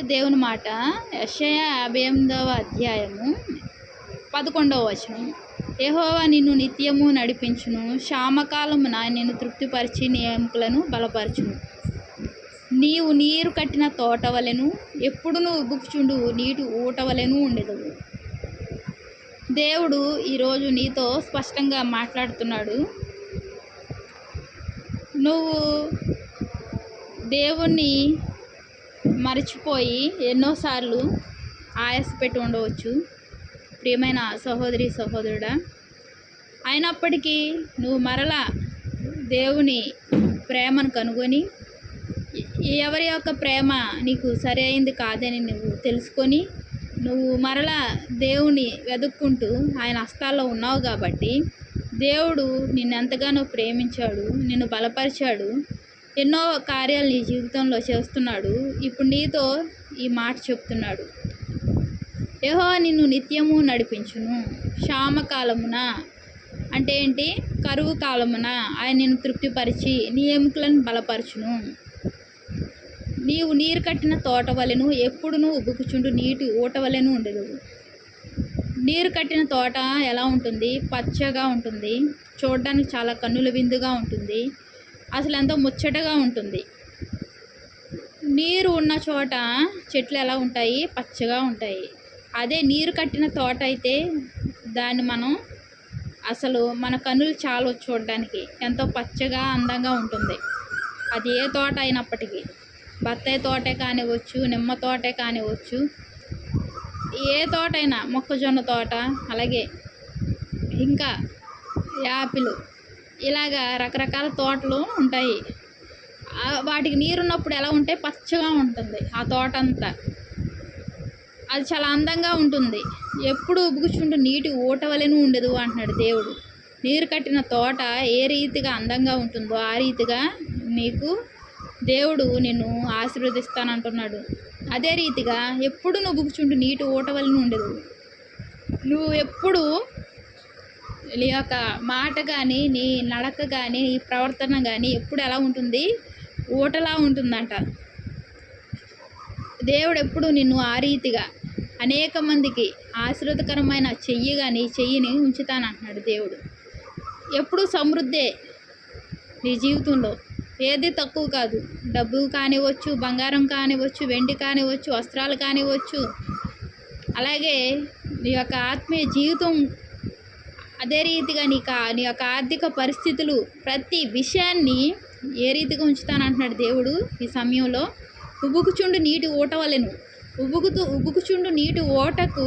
దేవుని మాట. యెషయా యాభై ఎనిమిదవ అధ్యాయము పదకొండవ వచనం. ఏహోవా నిన్ను నిత్యము నడిపించును క్షామకాలమున నిన్ను తృప్తిపరిచి నీ బలపరచును. నీవు నీరు కట్టిన తోట వలెను నువ్వు ఉబ్బుకుచుండు నీటి ఊట వలెను ఉండెదవు. దేవుడు ఈరోజు నీతో స్పష్టంగా మాట్లాడుతున్నాడు. నువ్వు దేవుణ్ణి మర్చిపోయి ఎన్నోసార్లు ఆయాసపెట్టి ఉండవచ్చు. ప్రియమైన సహోదరి సహోదరుడా అయినప్పటికీ నువ్వు మరలా దేవుని ప్రేమను కనుగొని ఎవరి యొక్క ప్రేమ నీకు సరి కాదని నువ్వు తెలుసుకొని నువ్వు మరలా దేవుని వెతుక్కుంటూ ఆయన హస్తాల్లో ఉన్నావు కాబట్టి దేవుడు నిన్నెంతగానో ప్రేమించాడు నిన్ను బలపరిచాడు. ఎన్నో కార్యాలు నీ జీవితంలో చేస్తున్నాడు. ఇప్పుడు నీతో ఈ మాట చెప్తున్నాడు. యహో నిన్ను నిత్యము నడిపించును. క్షామకాలమున అంటే ఏంటి? కరువు కాలమున ఆయన నిన్ను తృప్తిపరిచి నీ ఎముకలను బలపరచును. నీవు నీరు కట్టిన తోట వలెను ఎప్పుడును ఉబ్బుకుచుండు నీటి ఊట వలెను ఉండదు. నీరు కట్టిన తోట ఎలా ఉంటుంది? పచ్చగా ఉంటుంది. చూడడానికి చాలా కన్నుల విందుగా ఉంటుంది. అసలు ఎంతో ముచ్చటగా ఉంటుంది. నీరు ఉన్న చోట చెట్లు ఎలా ఉంటాయి? పచ్చగా ఉంటాయి. అదే నీరు కట్టిన తోట అయితే దాన్ని మనం అసలు మన కనులు చాలు చూడడానికి. ఎంతో పచ్చగా అందంగా ఉంటుంది. అది ఏ తోట అయినప్పటికీ. బత్తాయి తోటే కానివ్వచ్చు నిమ్మ తోటే కానివ్వచ్చు ఏ తోటైనా మొక్కజొన్న తోట అలాగే ఇంకా యాపిల్ ఇలాగా రకరకాల తోటలు ఉంటాయి. వాటికి నీరున్నప్పుడు ఎలా ఉంటే పచ్చగా ఉంటుంది ఆ తోట అంతా అది చాలా అందంగా ఉంటుంది. ఎప్పుడు ఉబ్బుకుచుంటూ నీటి ఊటవలను ఉండదు అంటున్నాడు దేవుడు. నీరు కట్టిన తోట ఏ రీతిగా అందంగా ఉంటుందో ఆ రీతిగా నీకు దేవుడు నిన్ను ఆశీర్వదిస్తానంటున్నాడు. అదే రీతిగా ఎప్పుడు నువ్వు బుగుచుంటూ నీటి ఊటవలను ఉండదు. నువ్వు ఎప్పుడు నీ యొక్క మాట కానీ నీ నడక కానీ నీ ప్రవర్తన కానీ ఎప్పుడు ఎలా ఉంటుంది? ఊటలా ఉంటుందంట. దేవుడు ఎప్పుడు నిన్ను ఆ రీతిగా అనేక మందికి ఆశీర్వదకరమైన చెయ్యి కానీ చెయ్యిని ఉంచుతానంటున్నాడు దేవుడు. ఎప్పుడు సమృద్ధే నీ జీవితంలో. ఏది తక్కువ కాదు. డబ్బు కానివ్వచ్చు బంగారం కానివ్వచ్చు వెండి కానివ్వచ్చు వస్త్రాలు కానివ్వచ్చు. అలాగే నీ యొక్క ఆత్మీయ జీవితం అదే రీతిగా నీ కా నీ యొక్క ఆర్థిక పరిస్థితులు ప్రతి విషయాన్ని ఏ రీతిగా ఉంచుతానంటున్నాడు దేవుడు ఈ సమయంలో? ఉబుకుచుండు నీటి ఊట వలెను. ఉబుకుతూ ఉబుకుచుండు నీటి ఓటకు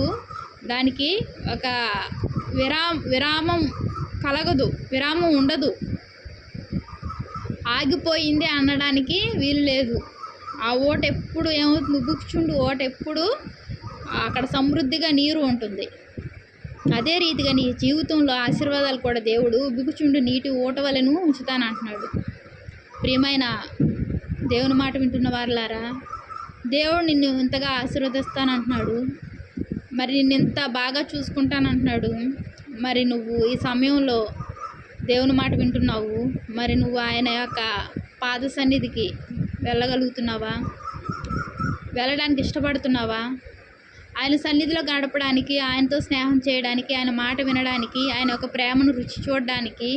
దానికి ఒక విరా విరామం కలగదు. విరామం ఉండదు. ఆగిపోయింది అనడానికి వీలు లేదు. ఆ ఓట ఎప్పుడు ఏమవుతుంది? ఉబుకుచుండు ఓట ఎప్పుడు అక్కడ సమృద్ధిగా నీరు ఉంటుంది. అదే రీతిగా నీ జీవితంలో ఆశీర్వాదాలు కూడా దేవుడు బిగుచుండు నీటి ఊట వలెను ఉంచుతానంటున్నాడు. ప్రియమైన దేవుని మాట వింటున్న వారులారా దేవుడు నిన్ను ఇంతగా ఆశీర్వదిస్తానంటున్నాడు. మరి నిన్ను ఇంత బాగా చూసుకుంటానంటున్నాడు. మరి నువ్వు ఈ సమయంలో దేవుని మాట వింటున్నావు. మరి నువ్వు ఆయన యొక్క పాద సన్నిధికి వెళ్ళగలుగుతున్నావా? వెళ్ళడానికి ఇష్టపడుతున్నావా? ఆయన సన్నిధిలో గడపడానికి ఆయనతో స్నేహం చేయడానికి ఆయన మాట వినడానికి ఆయన యొక్క ప్రేమను రుచి చూడడానికి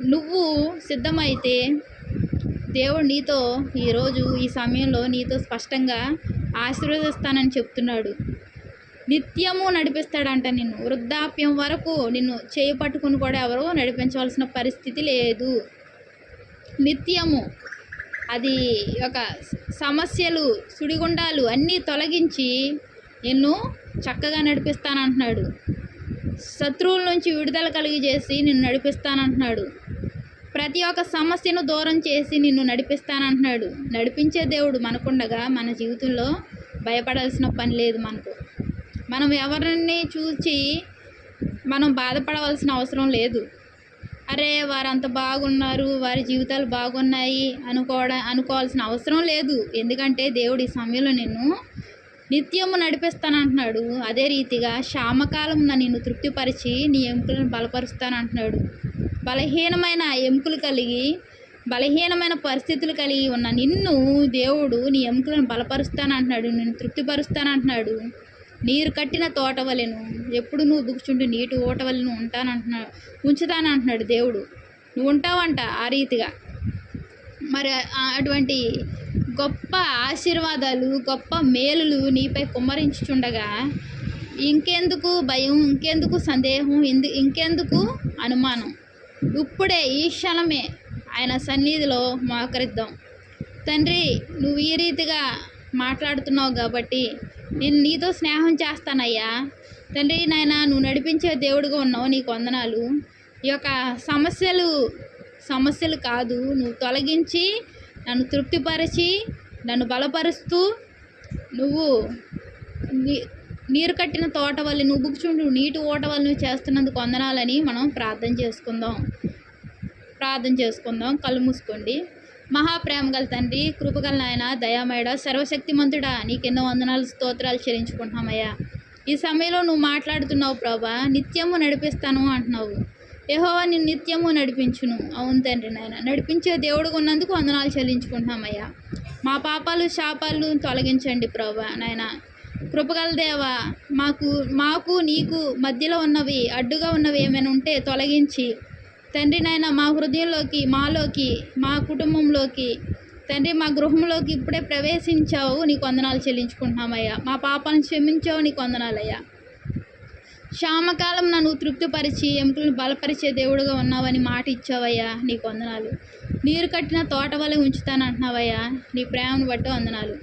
నువ్వు సిద్ధమైతే దేవుడు నీతో ఈరోజు ఈ సమయంలో నీతో స్పష్టంగా ఆశీర్వదిస్తానని చెప్తున్నాడు. నిత్యము నడిపిస్తాడంట నిన్ను. వృద్ధాప్యం వరకు నిన్ను చేయి పట్టుకుని కూడా ఎవరో నడిపించవలసిన పరిస్థితి లేదు. నిత్యము అది ఒక సమస్యలు సుడిగుండాలు అన్నీ తొలగించి నిన్ను చక్కగా నడిపిస్తానంటున్నాడు. శత్రువుల నుంచి విడుదల కలిగి చేసి నిన్ను నడిపిస్తానంటున్నాడు. ప్రతి ఒక్క సమస్యను దూరం చేసి నిన్ను నడిపిస్తానంటున్నాడు. నడిపించే దేవుడు మనకుండగా మన జీవితంలో భయపడాల్సిన పని లేదు మనకు. మనం ఎవరిని చూసి మనం బాధపడవలసిన అవసరం లేదు. అరే వారు అంత బాగున్నారు వారి జీవితాలు బాగున్నాయి అనుకోవడం అనుకోవాల్సిన అవసరం లేదు. ఎందుకంటే దేవుడు ఈ సమయంలో నిన్ను నిత్యము నడిపిస్తానంటున్నాడు. అదే రీతిగా క్షామకాలం నిన్ను తృప్తిపరిచి నీ ఎముకలను బలపరుస్తానంటున్నాడు. బలహీనమైన ఎముకలు కలిగి బలహీనమైన పరిస్థితులు కలిగి ఉన్న నిన్ను దేవుడు నీ ఎముకలను బలపరుస్తానంటున్నాడు. నిన్ను తృప్తిపరుస్తానంటున్నాడు. నీరు కట్టిన తోట వలెను ఎప్పుడు నువ్వు బుక్చుంటూ నీటి ఓట వలెను ఉంటానంటున్నాడు ఉంచుతానంటున్నాడు దేవుడు. నువ్వు ఉంటావంట ఆ రీతిగా. మరి అటువంటి గొప్ప ఆశీర్వాదాలు గొప్ప మేలులు నీపై కుమ్మరించుచుండగా ఇంకెందుకు భయం ఇంకెందుకు సందేహం ఇందు ఇంకెందుకు అనుమానం? ఇప్పుడే ఈ క్షణమే ఆయన సన్నిధిలో మోకరిద్దాం. తండ్రి నువ్వు ఈ రీతిగా మాట్లాడుతున్నావు కాబట్టి నేను నీతో స్నేహం చేస్తానయ్యా. తండ్రి నాయన నువ్వు నడిపించే దేవుడిగా ఉన్నావు నీకు వందనాలు. ఈ యొక్క సమస్యలు సమస్యలు కాదు. నువ్వు తొలగించి నన్ను తృప్తిపరిచి నన్ను బలపరుస్తూ నువ్వు నీ- నీరు కట్టిన తోట వల్ల నువ్వు బుక్చుండు నీటి ఓట వల్ల నువ్వు చేస్తున్నందుకు వందనాలని మనం ప్రార్థన చేసుకుందాం. ప్రార్థన చేసుకుందాం. కళ్ళు మూసుకోండి. మహాప్రేమ గల తండ్రి కృపగల నాయన దయామయుడ సర్వశక్తిమంతుడా నీకెన్నో వందనాలు స్తోత్రాలు చెల్లించుకుంటున్నామయ్యా. ఈ సమయంలో నువ్వు మాట్లాడుతున్నావు ప్రభా నిత్యము నడిపిస్తాను అంటున్నావు. యహోవా నిన్ను నిత్యము నడిపించును. అవును తండ్రి నాయన నడిపించే దేవుడుగా ఉన్నందుకు వందనాలు చెల్లించుకుంటున్నామయ్యా. మా పాపాలు శాపాలు తొలగించండి ప్రభా నాయన. కృపగల దేవా మాకు మాకు నీకు మధ్యలో ఉన్నవి అడ్డుగా ఉన్నవి ఏమైనా ఉంటే తొలగించి తండ్రి నాయన మా హృదయంలోకి మాలోకి మా కుటుంబంలోకి తండ్రి మా గృహంలోకి ఇప్పుడే ప్రవేశించావు నీకు వందనాలు చెల్లించుకుంటున్నామయ్యా. మా పాపాలను క్షమించావు నీకు వందనాలయ్యా. క్షామకాలం నన్ను తృప్తిపరిచి ఎముకలను బలపరిచే దేవుడుగా ఉన్నావని మాట ఇచ్చావయ్యా నీకు వందనాలు. నీరు కట్టిన తోట వల్లే ఉంచుతానంటున్నావయ్యా నీ ప్రేమను బట్టి వందనాలు.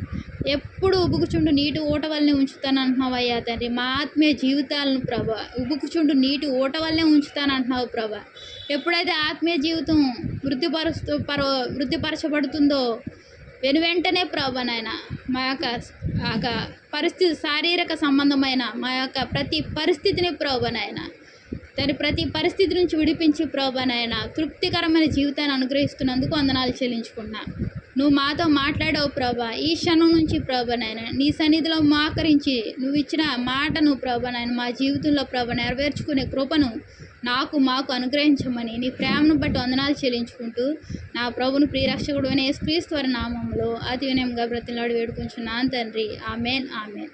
ఎప్పుడు ఉబుకుచుండు నీటి ఊట వల్లనే ఉంచుతానంటున్నావయ్యా తండ్రి మా ఆత్మీయ జీవితాలను ప్రభా ఉబుకుచుండు నీటి ఊట వల్లనే ఉంచుతానంటున్నావు ప్రభా. ఎప్పుడైతే ఆత్మీయ జీవితం వృద్ధిపరుస్తూ పర వృద్ధిపరచబడుతుందో వెను వెంటనే ప్రభా నాయన మా యొక్క ఆ యొక్క పరిస్థితి శారీరక సంబంధమైన మా యొక్క ప్రతి పరిస్థితిని ప్రభా నాయన దాని ప్రతి పరిస్థితి నుంచి విడిపించి ప్రభా నాయన తృప్తికరమైన జీవితాన్ని అనుగ్రహిస్తున్నందుకు వందనాలు చెల్లించుకున్నాను నువ్వు మాతో మాట్లాడావు ప్రభా. ఈ క్షణం నుంచి ప్రభా నీ సన్నిధిలో మాకరించి నువ్వు ఇచ్చిన మాటను ప్రభా నాయన మా జీవితంలో ప్రభ నెరవేర్చుకునే కృపను నాకు మాకు అనుగ్రహించమని నీ ప్రేమను బట్టి వందనాలు చెల్లించుకుంటూ నా ప్రభును ప్రియరక్షకుడు అనే క్రీస్తువర నామంలో అతి వినయంగా బ్రతిలాడు వేడుకుంటున్నాను తండ్రి. Amen amen.